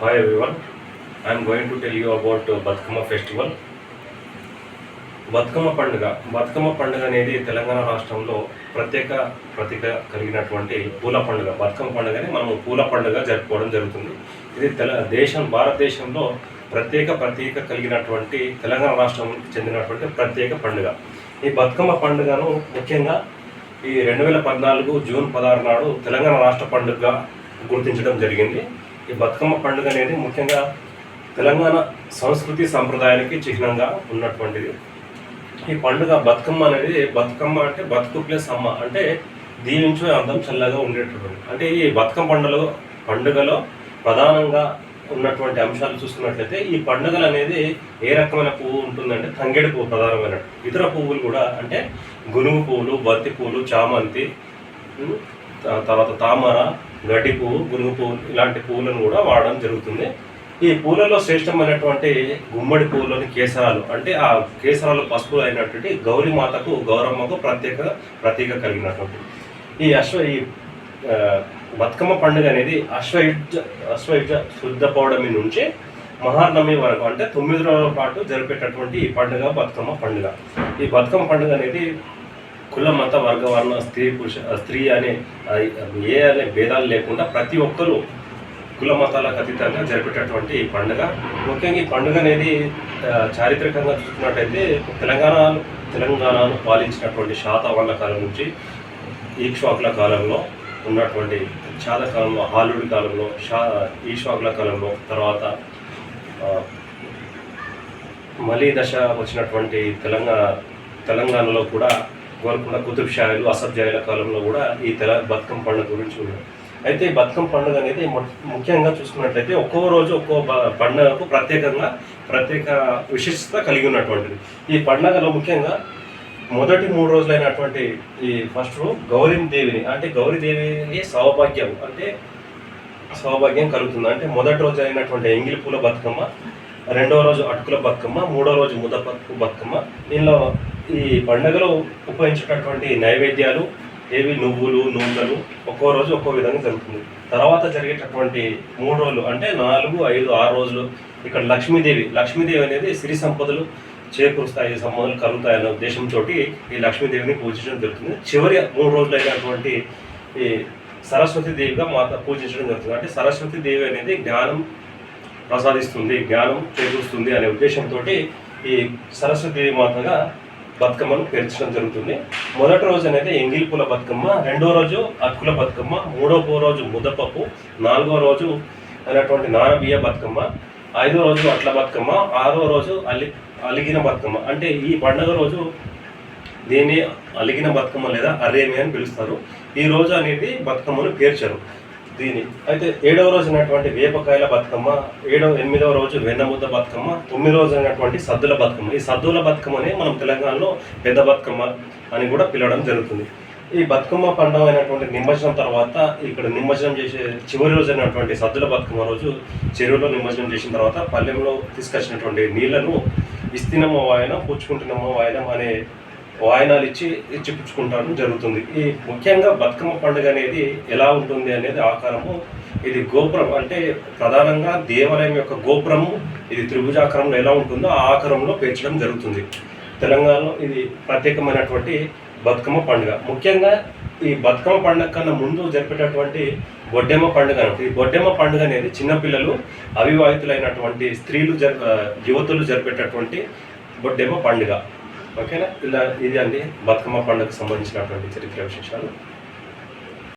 Hi everyone I'm going to tell you about Bathukamma festival Bathukamma పండుగ బతుకమ్మ పండుగ అనేది తెలంగాణ రాష్ట్రంలో ప్రత్యేక ప్రతీక కలిగినటువంటి పూల పండుగ. బతుకమ్మ పండుగని మనం పూల పండుగ జరుపుకోవడం జరుగుతుంది. ఇది తెల దేశం భారతదేశంలో ప్రత్యేక ప్రతీక కలిగినటువంటి తెలంగాణ రాష్ట్రానికి చెందినటువంటి ప్రత్యేక పండుగ. ఈ బతుకమ్మ పండుగను ముఖ్యంగా ఈ రెండు వేల పద్నాలుగు జూన్ పదహారు నాడు తెలంగాణ రాష్ట్ర పండుగగా గుర్తించడం జరిగింది. ఈ బతుకమ్మ పండుగ అనేది ముఖ్యంగా తెలంగాణ సంస్కృతి సంప్రదాయానికి చిహ్నంగా ఉన్నటువంటిది. ఈ పండుగ బతుకమ్మ అనేది బతుకమ్మ అంటే బతుకు ప్లస్ అమ్మ అంటే దీవించే అర్థం చల్లగా ఉండేటటువంటి అంటే ఈ బతుకమ్మ పండుగలో పండుగలో ప్రధానంగా ఉన్నటువంటి అంశాలు చూసుకున్నట్లయితే ఈ పండుగలు అనేది ఏ రకమైన పువ్వు ఉంటుందంటే తంగేడు పువ్వు ప్రధానమైన ఇతర పువ్వులు కూడా అంటే గునుగు పువ్వులు బంతి పువ్వులు చామంతి త- తర్వాత తామర గడ్డి పువ్వు గునుగు పువ్వు ఇలాంటి పువ్వులను కూడా వాడడం జరుగుతుంది. ఈ పూలలో శ్రేష్టమైనటువంటి గుమ్మడి పువ్వులోని కేసరాలు అంటే ఆ కేసరాలు పసుపు అయినటువంటి గౌరీ మాతకు గౌరమ్మకు ప్రత్యేక ప్రతీక కలిగినటువంటి. ఈ అశ్వ ఈ బతుకమ్మ పండుగ అనేది అశ్వయుజ అశ్వయుజ శుద్ధ పౌర్ణమి నుంచి మహానవమి వరకు అంటే తొమ్మిది రోజుల పాటు జరిపేటటువంటి ఈ పండుగ బతుకమ్మ పండుగ. ఈ బతుకమ్మ పండుగ అనేది కుల మత వర్గ వర్ణ స్త్రీ పురుష స్త్రీ అనే ఏ అనే భేదాలు లేకుండా ప్రతి ఒక్కరూ కుల మతాలకు అతీతంగా జరిపేటటువంటి ఈ పండుగ. ముఖ్యంగా ఈ పండుగ అనేది చారిత్రకంగా చూసుకున్నట్టయితే తెలంగాణ తెలంగాణను పాలించినటువంటి శాతవర్ణ కాలం నుంచి ఈక్ష్వాకుల కాలంలో ఉన్నటువంటి చాలా కాలంలో హాలుడి కాలంలో షా ఈశ్వాకుల కాలంలో తర్వాత మలీ దశ వచ్చినటువంటి తెలంగాణ తెలంగాణలో కూడా గోల్కొండ కుతుబ్ షాయిలు అసబ్జాయిల కాలంలో కూడా ఈ తెల బతుకమ్మ పండుగ గురించి ఉంది అయితే ఈ బతుకమ్మ పండుగ అనేది ముఖ్యంగా చూసుకున్నట్లయితే ఒక్కో రోజు ఒక్కో పండుగకు ప్రత్యేకంగా ప్రత్యేక విశిష్టత కలిగి ఉన్నటువంటిది. ఈ పండుగలో ముఖ్యంగా మొదటి మూడు రోజులైనటువంటి ఈ ఫస్ట్ గౌరీ దేవిని అంటే గౌరీ దేవిని సౌభాగ్యం అంటే సౌభాగ్యం కలుగుతుంది. అంటే మొదటి రోజు అయినటువంటి ఎంగిలి పూల బతుకమ్మ రెండవ రోజు అటుకుల బతుకమ్మ మూడో రోజు ముద్దపప్పు బతుకమ్మ దీనిలో ఈ పండుగలో ఉపయోగించేటటువంటి నైవేద్యాలు ఏవి? నువ్వులు నూనెలు ఒక్కో రోజు ఒక్కో విధంగా జరుగుతుంది. తర్వాత జరిగేటటువంటి మూడు రోజులు అంటే నాలుగు ఐదు ఆరు రోజులు ఇక్కడ లక్ష్మీదేవి. లక్ష్మీదేవి అనేది సిరి సంపదలు చేకూరుస్తాయి సంపదలు కలుగుతాయి ఉద్దేశం ఉద్దేశంతో ఈ లక్ష్మీదేవిని పూజించడం జరుగుతుంది. చివరి మూడు రోజులు అయినటువంటి ఈ సరస్వతి దేవిగా మాత పూజించడం జరుగుతుంది. అంటే సరస్వతి దేవి అనేది జ్ఞానం ప్రసాదిస్తుంది జ్ఞానం చేకూరుస్తుంది అనే ఉద్దేశంతో ఈ సరస్వతి దేవి మాతగా బతుకమ్మను పేర్చడం జరుగుతుంది. మొదటి రోజు అనేది ఎంగిలి పూల బతుకమ్మ రెండో రోజు అక్కుల బతుకమ్మ మూడో రోజు ముద్దపప్పు నాలుగో రోజు అయినటువంటి నానబియ్య బతుకమ్మ ఐదో రోజు అట్ల బతుకమ్మ ఆరో రోజు అలి అలిగిన బతుకమ్మ. అంటే ఈ పండుగ రోజు దీన్ని అలిగిన బతుకమ్మ లేదా అరేమి అని పిలుస్తారు. ఈ రోజు అనేది బతుకమ్మను పేర్చరు. దీని. అయితే ఏడవ రోజు వేపకాయల బతుకమ్మ ఏడవ ఎనిమిదవ రోజు వెన్నముద్ద బతుకమ్మ తొమ్మిది రోజు సద్దుల బతుకమ్మ. ఈ సద్దుల బతుకమ్మని మనం తెలంగాణలో పెద్ద బతుకమ్మ అని కూడా పిలవడం జరుగుతుంది. ఈ బతుకమ్మ పండుగ అయినటువంటి నిమజ్జనం తర్వాత ఇక్కడ నిమజ్జనం చేసే చివరి రోజు అయినటువంటి సద్దుల బతుకమ్మ రోజు చెరువులో నిమజ్జనం చేసిన తర్వాత పల్లెంలో తీసుకొచ్చినటువంటి నీళ్ళను ఇస్తినమ్మ వాయనం పుచ్చుకుంటున్నమ్మ వాయనం అనే వాయనాలు ఇచ్చి ఇచ్చిపుచ్చుకుంటాను జరుగుతుంది. ఈ ముఖ్యంగా బతుకమ్మ పండుగ అనేది ఎలా ఉంటుంది అనేది ఆకారము ఇది గోపురం అంటే ప్రధానంగా దేవాలయం యొక్క గోపురము ఇది త్రిభుజాకారంలో ఎలా ఉంటుందో ఆ ఆకారంలో పేర్చడం జరుగుతుంది. తెలంగాణలో ఇది ప్రత్యేకమైనటువంటి బతుకమ్మ పండుగ. ముఖ్యంగా ఈ బతుకమ్మ పండుగ కన్నా ముందు జరిపేటటువంటి బొడ్డెమ్మ పండుగ ఈ బొడ్డెమ్మ పండుగ అనేది చిన్నపిల్లలు అవివాహితులైనటువంటి స్త్రీలు జరి యువతులు జరిపేటటువంటి బొడ్డెమ్మ పండుగ. ఓకేనా? ఇలా ఇది అండి. బతుకమ్మ పండుగకు సంబంధించినటువంటి చరిత్ర విశేషాలు.